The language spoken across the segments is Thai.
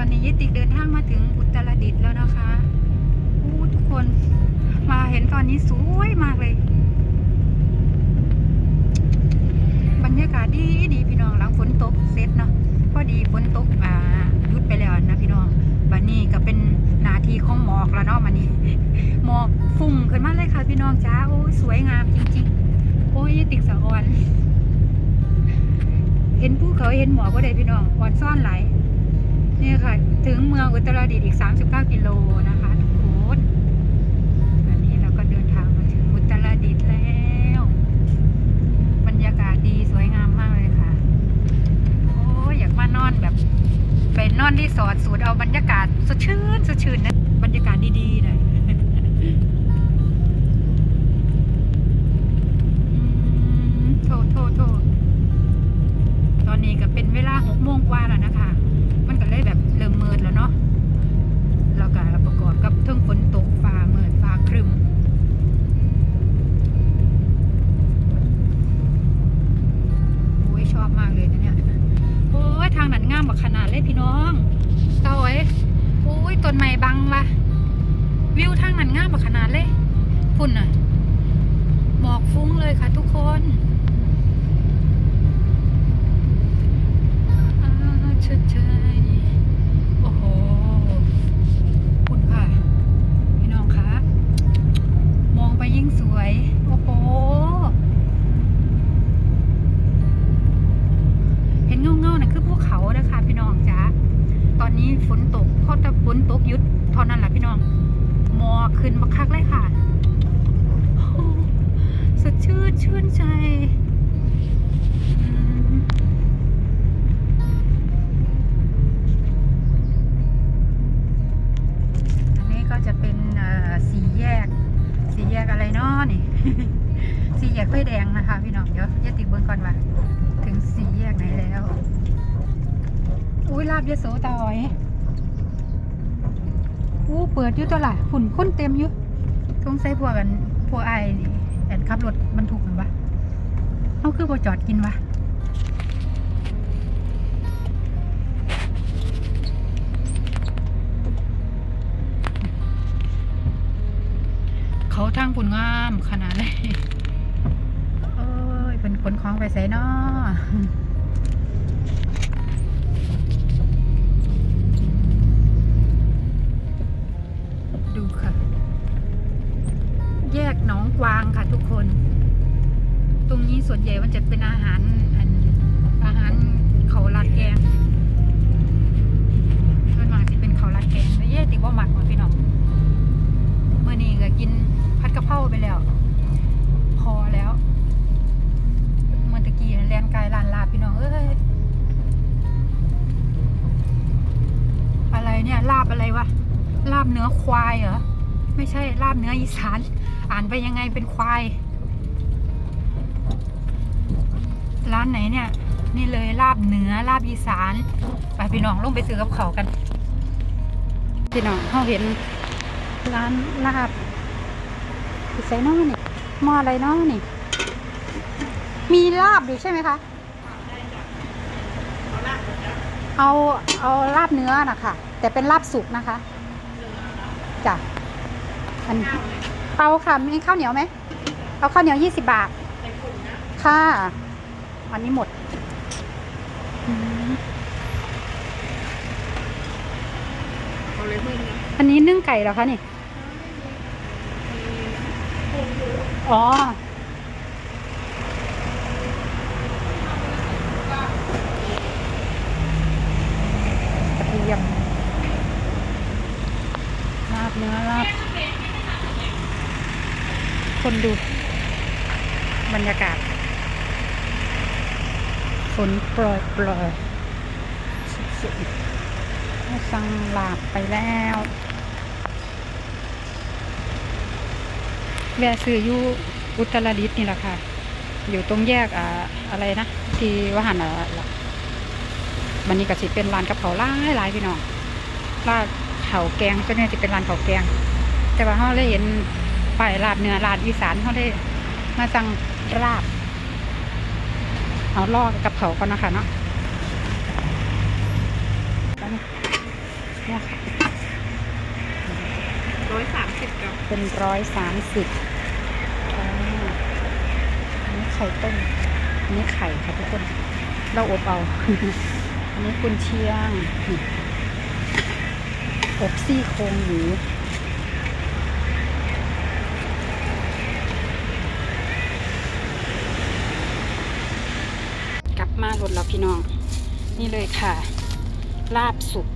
ตอนนี้ยิติเดินทางมาถึงอุตรดิตถ์แล้วนะคะอู้ทุกคนมาเห็นตอนนี้สวยมากเลย บรรยากาศดีดีพี่น้องหลังฝนตกเสร็จเนาะพอดีฝนตกอ่าหยุดไปแล้วนะพี่น้องบันนี้ก็เป็นนาทีของหมอกแล้วเนาะมันนี้หมอกฟุ้งขึ้นมาเลยค่ะพี่น้องจ้าโอ้สวยงามจริง ๆ โอ้ยติกสะออน เห็นภูเขาเห็นหมอกก็ได้พี่น้องอ่อนซ่อนไหล นี่ค่ะ ถึงเมืองอุตรดิตถ์อีก 39 กิโลนะคะทุกคนอันนี้เราก็เดินทางมาถึงอุตรดิตถ์แล้ว บรรยากาศดีสวยงามมากเลยค่ะ โอ้ยอยากมานอนแบบไปนอนรีสอร์ทสูดเอาบรรยากาศสดชื่นสดชื่นนะ บรรยากาศดีๆหน่อย พุ่นน่ะหมอกฟุ้งเลยค่ะทุกคนเชดเชยโอ้โหคุณค่ะ พี่น้องคะมองไปยิ่งสวย โอ้โห เห็นเงาเงาๆน่ะคือภูเขานะคะพี่น้องจ้าตอนนี้ฝนตกพอแต่ฝนตกยุดเท่านั้นแหละพี่น้อง มอขึ้นมาคักเลยค่ะ สดชื่นชื่นใจอันนี้ก็จะเป็นสี่แยก สี่แยกอะไรเนาะนี่ สี่แยกไฟแดงนะคะ พี่น้องเดี๋ยวเยติเบิ้งก่อนว่าถึงสี่แยกไหนแล้ว อุ้ยลาบยโสตาอ้อยอู้เปิดอยู่ตัวละฝุ่นค้นเต็มอยู่ทงใส่พวกกันพวกไอ้นี่ ขับรถบรรทุกหรือวะเขาคือพอจอดกินวะเขาทางปุ่นงามขนาดเลยโอ้ยเป็นขนของไปใส่นอดู แยกหนองกวางค่ะทุกคน ตรงนี้ส่วนใหญ่มันจะเป็นอาหารอาหารเขาลัดแกงส่วนมากจะเป็นเขาลัดแกงแล้วแย่ติว่าหมักว่ะพี่น้องเมื่อนี้ก็กินผัดกะเพราไปแล้ว พอแล้วเมื่อตะกี้เรียนกายลานลาบพี่น้องเอ้ยอะไรเนี่ยลาบอะไรวะลาบเนื้อควายเหรอ ไม่ใช่ลาบเนื้ออีสาน อ่านไปยังไงเป็นควาย ร้านไหนเนี่ย นี่เลยลาบเนื้อลาบอีสาน ไปพี่น้องลงไปซื้อกับเขากัน พี่น้องเขาเห็นร้านลาบอีไซน้อนี่หม้ออะไรน้อนี่ มีลาบอยู่ใช่ไหมคะ เอาเอาลาบเนื้อนะคะแต่เป็นลาบสุกนะคะจ้ะ อันเอาค่ะ มีข้าวเหนียวไหม เอาข้าวเหนียวยี่สิบบาท ค่ะ อันนี้หมด อันนี้นึ่งไก่เหรอคะนี่ อ๋อ กระเทียมลาบเนื้อลาบ คน ดูบรรยากาศ ฝนโปรยโปรยสุดๆสั่งลาบไปแล้วแวะซื้ออยู่อุตรดิตนี่แหละค่ะ อยู่ตรงแยกอ่าอะไรนะ ที่วหันอะมันนี่ก็สิเป็นร้านกับเขาหลายหลายพี่น้องร้านเขาแกงก็เนี่ยจะเป็นร้านเขาแกง แต่ว่าเขาเลยเห็น ไปลาดเนือลาดอีสานเขาได้มาสั่งลาบ เอาลอกกับเขาก่อนนะคะเนาะนี่ค่ะร้อยสามสิบกับเป็นร้อยสามสิบอันนี้ไข่ต้มอันนี้ไข่ค่ะทุกคน เราอบเอา อันนี้คุณเชียง อบซี่โครงหมู รถแล้วพี่น้อง นี่เลยค่ะ ลาบสุก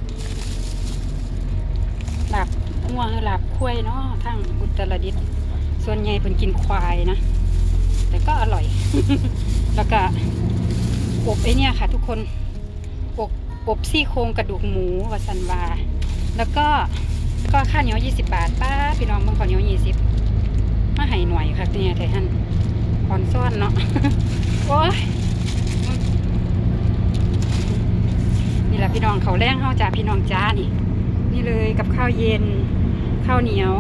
ลาบง่วงลาบคุ้ยเนาะทั้งอุตรดิตถ์ส่วนใหญ่เป็นกินควายนะ แต่ก็อร่อย แล้วก็อบไอเนี่ยค่ะ ทุกคนอบอบซี่โครงกระดูกหมูวาซันวา แล้วก็ก็ข้าวเหนียว20 บาทป้าพี่น้องเบิ่งข้าวเหนียว20มาให้หน่อยค่ะเนี่ยไทยฮันอ่อนซ่อนเนาะโอ้ยนี่แหละ พี่น้องเขาแรงเฮาจ้าพี่น้องจ้านี่ นี่เลยกับข้าวเย็นข้าวเหนียว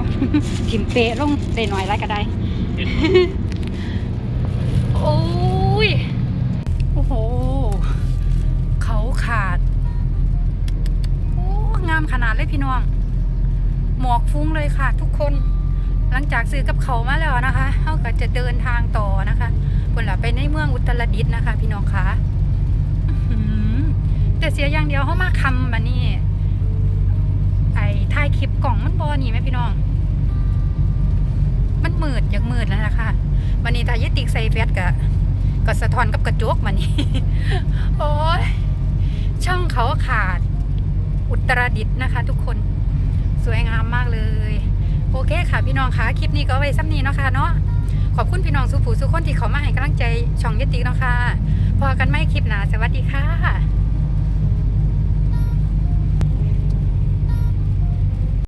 ทิมเปะลงได้หน่อยไรก็ได้ โอ้ย โอ้โห เขาขาด โอ้งามขนาดเลยพี่น้อง หมอกฟุ้งเลยค่ะ ทุกคน หลังจากซื้อกับเขามาแล้วนะคะเขาก็จะเดินทางต่อนะคะคนละไปในเมืองอุตรดิตถ์นะคะ พี่น้องคะอื้อหือ แต่เสียอย่างเดียวเขามาคำมานี่ไอ้ถ่ายคลิปกล่องมันบอนี่ไหมพี่น้อง มันมืดอยากมืดแล้วนะคะวันนี้ถ้ายติกใส่แฟตกับก็สะท้อนกับกระจกมันนี่โอ้ยช่องเขาขาด อุตรดิตนะคะ ทุกคนสวยงามมากเลย โอเคค่ะพี่น้องคะคลิปนี้ก็ไว้ซ้ำนี้เนาะค่ะเนาะขอบคุณพี่น้องสุผูสุคนที่เขามาให้กำลังใจช่องยติกเนาะค่ะพอกันไม่คลิปหนาสวัสดีค่ะ